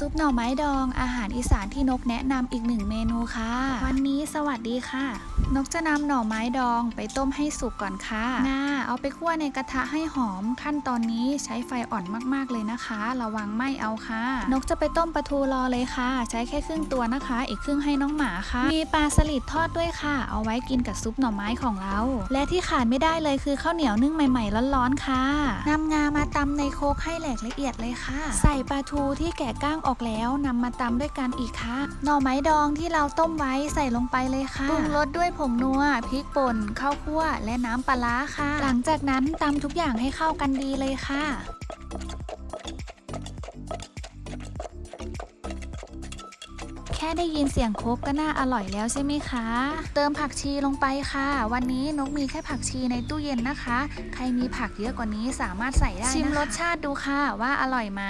ซุปหน่อไม้ดอง อาหารอีสานที่นกแนะนำอีกหนึ่งเมนูค่ะ วันนี้สวัสดีค่ะ นกจะนำหน่อไม้ดองไปต้มให้สุกก่อนค่ะงาเอาไปคั่วในกระทะให้หอม ขั้นตอนนี้ใช้ไฟอ่อนมากๆเลยนะคะ ระวังไหม้เอาค่ะ นกจะไปต้มปลาทูรอเลยค่ะ ใช้แค่ครึ่งตัวนะคะ อีกครึ่งให้น้องหมาค่ะ มีปลาสลิดทอดด้วยค่ะ เอาไว้กินกับซุปหน่อไม้ของเรา และที่ขาดไม่ได้เลยคือข้าวเหนียวนึ่งใหม่ๆร้อนๆค่ะนำงามาตำในโคกให้แหลกละเอียดเลยค่ะ ใส่ปลาทูที่แกะก้างออกแล้วนำมาตำด้วยกันอีกค่ะหน่อไม้ดองที่เราต้มไว้ใส่ลงไปเลยค่ะปรุงรสด้วยผงนัวพริกป่นข้าวคั่วและน้ำปลาร้าค่ะ หลังจากนั้นตำทุกอย่างให้เข้ากันดีเลยค่ะ แค่ได้ยินเสียงโคกก็น่าอร่อยแล้วใช่ไหมคะ เติมผักชีลงไปค่ะ วันนี้นกมีแค่ผักชีในตู้เย็นนะคะ ใครมีผักเยอะกว่านี้สามารถใส่ได้ชิมรสชาติดูค่ะว่าอร่อยไหม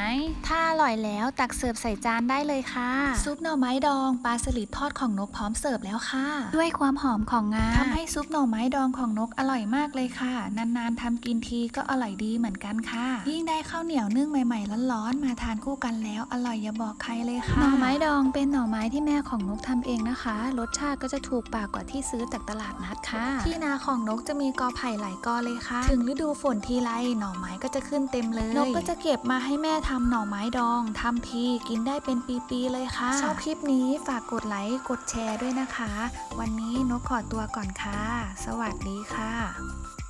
ถ้าอร่อยแล้วตักเสิร์ฟใส่จานได้เลยค่ะ ซุปหน่อไม้ดองปลาสลิดทอดของนกพร้อมเสิร์ฟแล้วค่ะ ด้วยความหอมของงาทำให้ซุปหน่อไม้ดองของนกอร่อยมากเลยค่ะ นานๆทำกินทีก็อร่อยดีเหมือนกันค่ะ ยิ่งได้ข้าวเหนียวนึ่งใหม่ๆร้อนๆมาทานคู่กันแล้วอร่อยอย่าบอกใครเลยค่ะ หน่อไม้ดองเป็นหน่อไม้ม้ที่แม่ของนกทำเองนะคะ รสชาติก็จะถูกปากกว่าที่ซื้อจากตลาดนัดค่ะ ที่นาของนกจะมีกอไผ่หลายกอเลยค่ะ ถึงฤดูฝนทีไรหน่อไม้ก็จะขึ้นเต็มเลย นกก็จะเก็บมาให้แม่ทำหน่อไม้ดองทำทีกินได้เป็นปีๆเลยค่ะ ชอบคลิปนี้ฝากกดไลค์กดแชร์ด้วยนะคะ วันนี้นกขอตัวก่อนค่ะ สวัสดีค่ะ